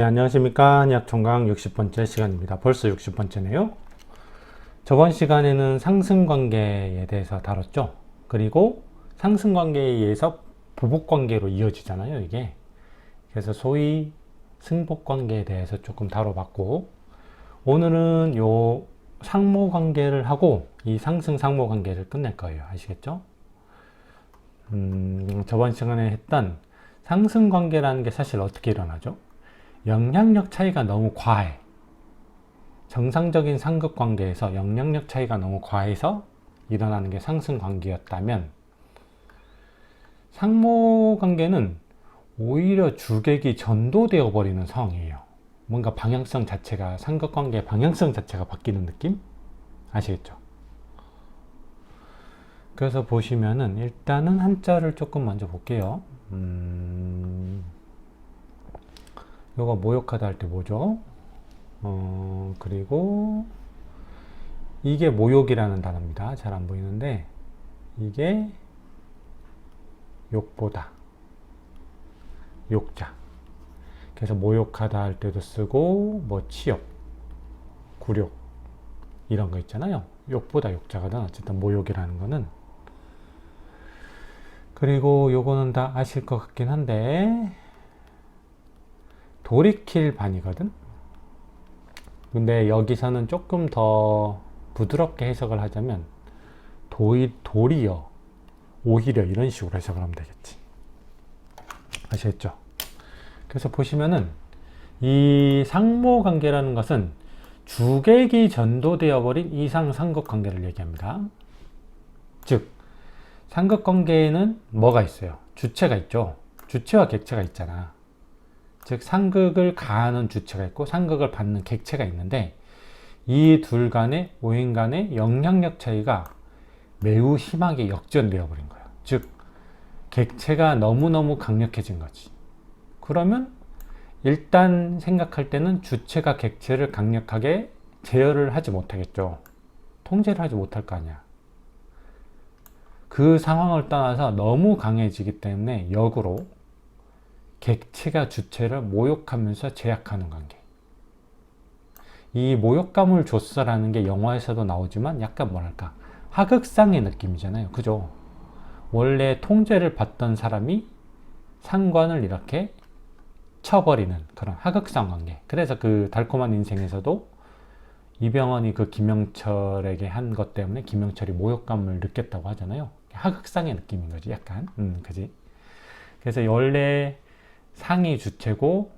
네, 안녕하십니까. 약총강 60번째 시간입니다. 벌써 60번째네요. 저번 시간에는 상승관계에 대해서 다뤘죠. 그리고 상승관계에 의해서 보복관계로 이어지잖아요, 이게. 그래서 소위 승복관계에 대해서 조금 다뤄봤고, 오늘은 요 상모관계를 하고 이 상승 상모관계를 끝낼 거예요. 아시겠죠? 음, 저번 시간에 했던 상승관계라는 게 사실 어떻게 일어나죠? 영향력 차이가 너무 과해. 정상적인 상급 관계에서 영향력 차이가 너무 과해서 일어나는 게 상승 관계였다면 상모 관계는 오히려 주객이 전도되어 버리는 상황이에요. 뭔가 방향성 자체가 상급 관계의 방향성 자체가 바뀌는 느낌? 아시겠죠? 그래서 보시면은 일단은 한자를 조금 먼저 볼게요. 음... 요거 모욕하다 할 때 뭐죠? 어, 그리고 이게 모욕이라는 단어입니다. 잘 안 보이는데 이게 욕보다 욕자. 그래서 모욕하다 할 때도 쓰고 뭐 치욕, 굴욕 이런 거 있잖아요. 욕보다 욕자거든. 어쨌든 모욕이라는 거는 그리고 요거는 다 아실 것 같긴 한데 돌이킬 반이거든. 근데 여기서는 조금 더 부드럽게 해석을 하자면 도이, 도리어, 오히려 이런 식으로 해석을 하면 되겠지. 아시겠죠? 그래서 보시면은 이 상모 관계라는 것은 주객이 전도되어 버린 이상 상급 관계를 얘기합니다. 즉, 상급 관계에는 뭐가 있어요? 주체가 있죠. 주체와 객체가 있잖아. 즉 상극을 가하는 주체가 있고 상극을 받는 객체가 있는데 이 둘 간의 오행 간의 영향력 차이가 매우 심하게 역전되어 버린 거예요. 즉 객체가 너무너무 강력해진 거지. 그러면 일단 생각할 때는 주체가 객체를 강력하게 제어를 하지 못하겠죠. 통제를 하지 못할 거 아니야. 그 상황을 떠나서 너무 강해지기 때문에 역으로 객체가 주체를 모욕하면서 제약하는 관계. 이 모욕감을 줬어라는 게 영화에서도 나오지만 약간 뭐랄까 하극상의 느낌이잖아요. 그죠? 원래 통제를 받던 사람이 상관을 이렇게 쳐버리는 그런 하극상 관계. 그래서 그 달콤한 인생에서도 이병헌이 그 김영철에게 한 것 때문에 김영철이 모욕감을 느꼈다고 하잖아요. 하극상의 느낌인 거지, 약간. 음, 그지? 그래서 원래 상이 주체고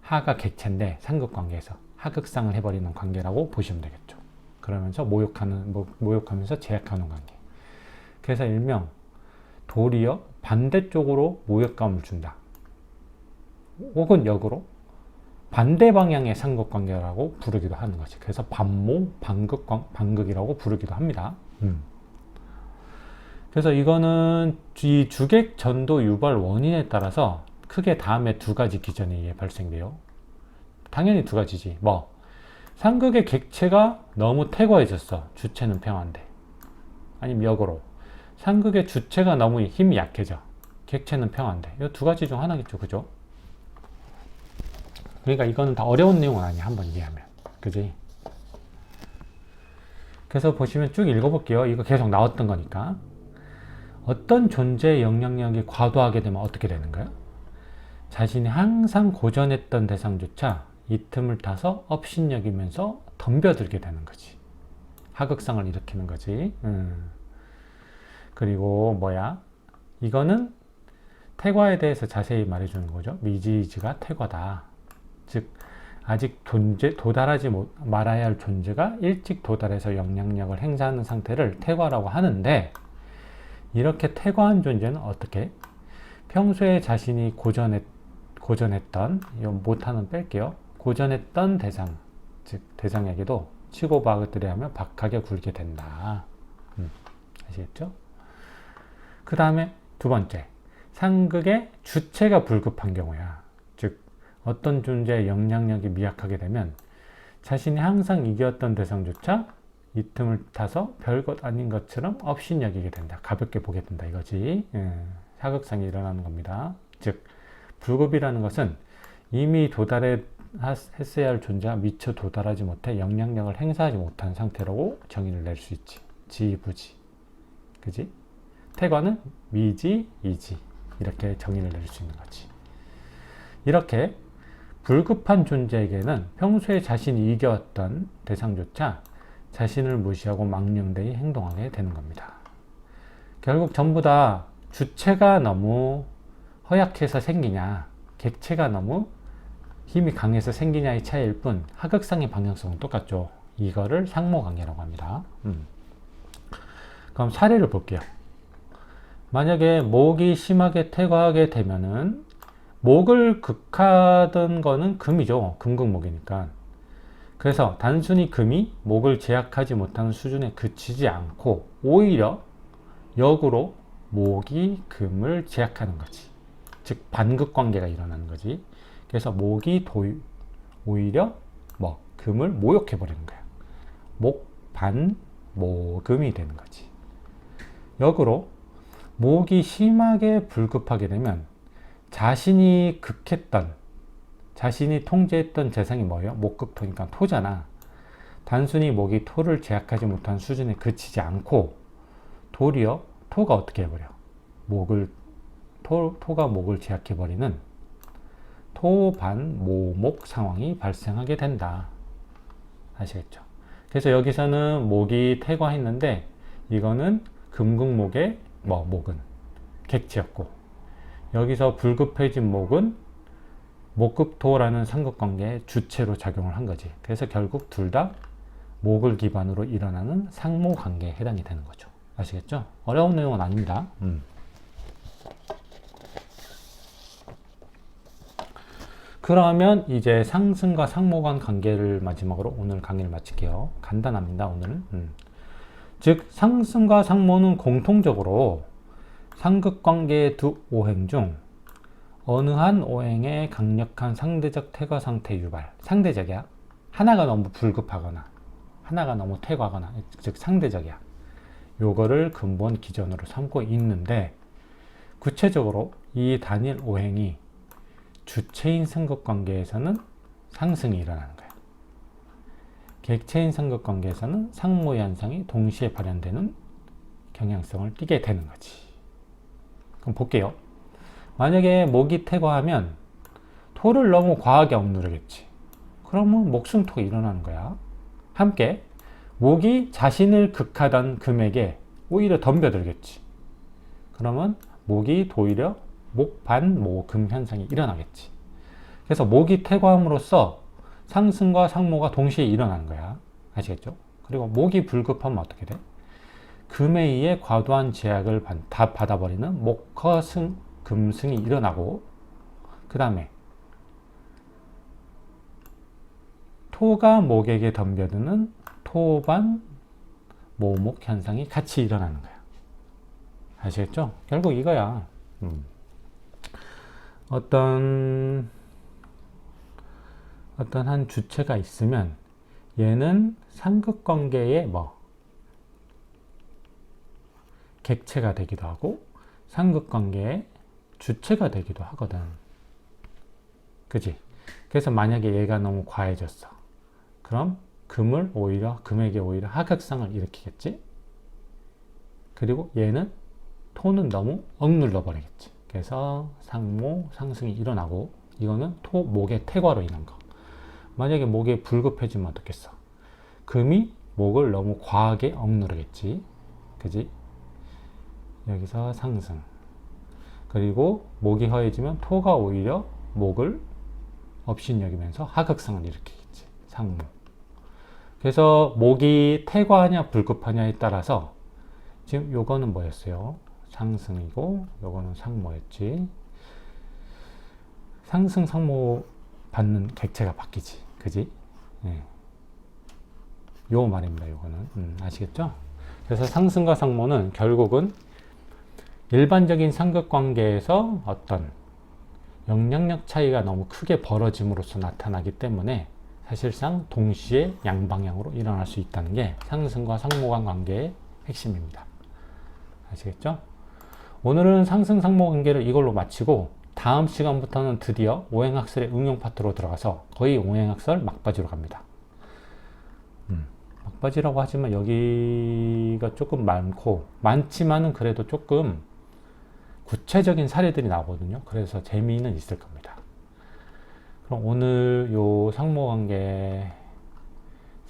하가 객체인데 상급 관계에서 하극상을 해버리는 관계라고 보시면 되겠죠. 그러면서 모욕하는 모욕하면서 제약하는 관계. 그래서 일명 도리어 반대쪽으로 모욕감을 준다. 혹은 역으로 반대 방향의 상급 관계라고 부르기도 하는 거지. 그래서 반모, 반극, 반극이라고 부르기도 합니다. 음. 그래서 이거는 이 주객 전도 유발 원인에 따라서 크게 다음에 두 가지 기전이 발생돼요. 당연히 두 가지지. 뭐 상극의 객체가 너무 태거해졌어. 주체는 평안데. 아니면 역으로 상극의 주체가 너무 힘이 약해져. 객체는 평안데. 이 두 가지 중 하나겠죠. 그죠? 그러니까 이거는 다 어려운 내용은 아니야. 한번 이해하면. 그지? 그래서 보시면 쭉 읽어볼게요. 이거 계속 나왔던 거니까. 어떤 존재의 영향력이 과도하게 되면 어떻게 되는가요? 자신이 항상 고전했던 대상조차 이 틈을 타서 업신여기면서 덤벼들게 되는 거지. 하극상을 일으키는 거지. 음. 그리고 뭐야? 이거는 태과에 대해서 자세히 말해주는 거죠. 미지지가 태과다. 즉 아직 존재, 도달하지 못, 말아야 할 존재가 일찍 도달해서 영향력을 행사하는 상태를 태과라고 하는데 이렇게 태과한 존재는 어떻게? 평소에 자신이 고전했 고전했던 못하는 뺄게요. 고전했던 대상 즉 대상에게도 치고 박으들이 하면 박하게 굴게 된다. 음, 아시겠죠? 그 다음에 두 번째 상극의 주체가 불급한 경우야. 즉 어떤 존재의 영향력이 미약하게 되면 자신이 항상 이겼던 대상조차 이 틈을 타서 별것 아닌 것처럼 업신 여기게 된다. 가볍게 보게 된다 이거지. 예, 사극상이 일어나는 겁니다. 즉 불급이라는 것은 이미 도달해 했어야 할 존재가 미처 도달하지 못해 영향력을 행사하지 못한 상태라고 정의를 낼 수 있지. 지부지. 그지? 태과는 미지, 이지. 이렇게 정의를 낼 수 있는 거지. 이렇게 불급한 존재에게는 평소에 자신이 이겨왔던 대상조차 자신을 무시하고 망령되이 행동하게 되는 겁니다. 결국 전부 다 주체가 너무 허약해서 생기냐, 객체가 너무 힘이 강해서 생기냐의 차이일 뿐 하극상의 방향성은 똑같죠. 이거를 상모관계라고 합니다. 음. 그럼 사례를 볼게요. 만약에 목이 심하게 퇴화하게 되면은 목을 극하던 거는 금이죠. 금극목이니까. 그래서 단순히 금이 목을 제약하지 못하는 수준에 그치지 않고 오히려 역으로 목이 금을 제약하는 거지. 즉 반극 관계가 일어나는 거지. 그래서 목이 도, 오히려 뭐 금을 모욕해 버리는 거야. 목반 모금이 되는 거지. 역으로 목이 심하게 불급하게 되면 자신이 극했던 자신이 통제했던 재상이 뭐예요? 목극토니까 토잖아. 단순히 목이 토를 제약하지 못한 수준에 그치지 않고 도리어 토가 어떻게 해버려? 목을 토, 토가 목을 제약해버리는 토반 모목 상황이 발생하게 된다. 아시겠죠? 그래서 여기서는 목이 퇴과했는데 이거는 금극목의 뭐 목은 객지였고 여기서 불급해진 목은 목급토라는 상극관계의 주체로 작용을 한 거지. 그래서 결국 둘 다 목을 기반으로 일어나는 상모관계에 해당이 되는 거죠. 아시겠죠? 어려운 내용은 아닙니다. 음. 그러면 이제 상승과 상모관 관계를 마지막으로 오늘 강의를 마칠게요. 간단합니다, 오늘은. 음. 즉, 상승과 상모는 공통적으로 상극관계의 두 오행 중 어느 한 오행의 강력한 상대적 퇴과 상태 유발. 상대적이야. 하나가 너무 불급하거나, 하나가 너무 퇴과하거나, 즉 상대적이야. 요거를 근본 기전으로 삼고 있는데, 구체적으로 이 단일 오행이 주체인 상극관계에서는 상승이 일어나는 거예요. 객체인 상극관계에서는 상모 현상이 동시에 발현되는 경향성을 띠게 되는 거지. 그럼 볼게요. 만약에 목이 퇴과하면 토를 너무 과하게 억누르겠지. 그러면 목숨토가 일어나는 거야. 함께 목이 자신을 극하던 금액에 오히려 덤벼들겠지. 그러면 목이 도리어 목반 모금 현상이 일어나겠지. 그래서 목이 퇴과함으로써 상승과 상모가 동시에 일어나는 거야. 아시겠죠? 그리고 목이 불급하면 어떻게 돼? 금에 의해 과도한 제약을 다 받아버리는 목허승 금승이 일어나고 그 다음에 토가 목에게 덤벼드는 토반 모목 현상이 같이 일어나는 거야. 아시겠죠? 결국 이거야. 음. 어떤 어떤 한 주체가 있으면 얘는 상극 관계의 뭐 객체가 되기도 하고 상극 관계의 주체가 되기도 하거든. 그지? 그래서 만약에 얘가 너무 과해졌어. 그럼 금을 오히려 금액에 오히려 하극상을 일으키겠지. 그리고 얘는 토는 너무 억눌러 버리겠지. 그래서 상모, 상승이 일어나고 이거는 토, 목의 태과로 인한 거. 만약에 목에 불급해지면 어떻겠어? 금이 목을 너무 과하게 억누르겠지. 그지? 여기서 상승. 그리고 목이 허해지면 토가 오히려 목을 업신여기면서 하극상을 일으키겠지. 상모. 그래서 목이 태과하냐 불급하냐에 따라서 지금 요거는 뭐였어요? 상승이고 요거는 상모였지. 상승 상모 받는 객체가 바뀌지. 그지? 네. 요 말입니다. 요거는. 음, 아시겠죠? 그래서 상승과 상모는 결국은 일반적인 상극 관계에서 어떤 영향력 차이가 너무 크게 벌어짐으로써 나타나기 때문에 사실상 동시에 양방향으로 일어날 수 있다는 게 상승과 상모관 관계의 핵심입니다. 아시겠죠? 오늘은 상승 상모 관계를 이걸로 마치고 다음 시간부터는 드디어 오행학설의 응용 파트로 들어가서 거의 오행학설 막바지로 갑니다. 음, 막바지라고 하지만 여기가 조금 많고 많지만은 그래도 조금 구체적인 사례들이 나오거든요. 그래서 재미는 있을 겁니다. 그럼 오늘 요 상모관계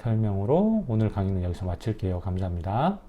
설명으로 오늘 강의는 여기서 마칠게요. 감사합니다.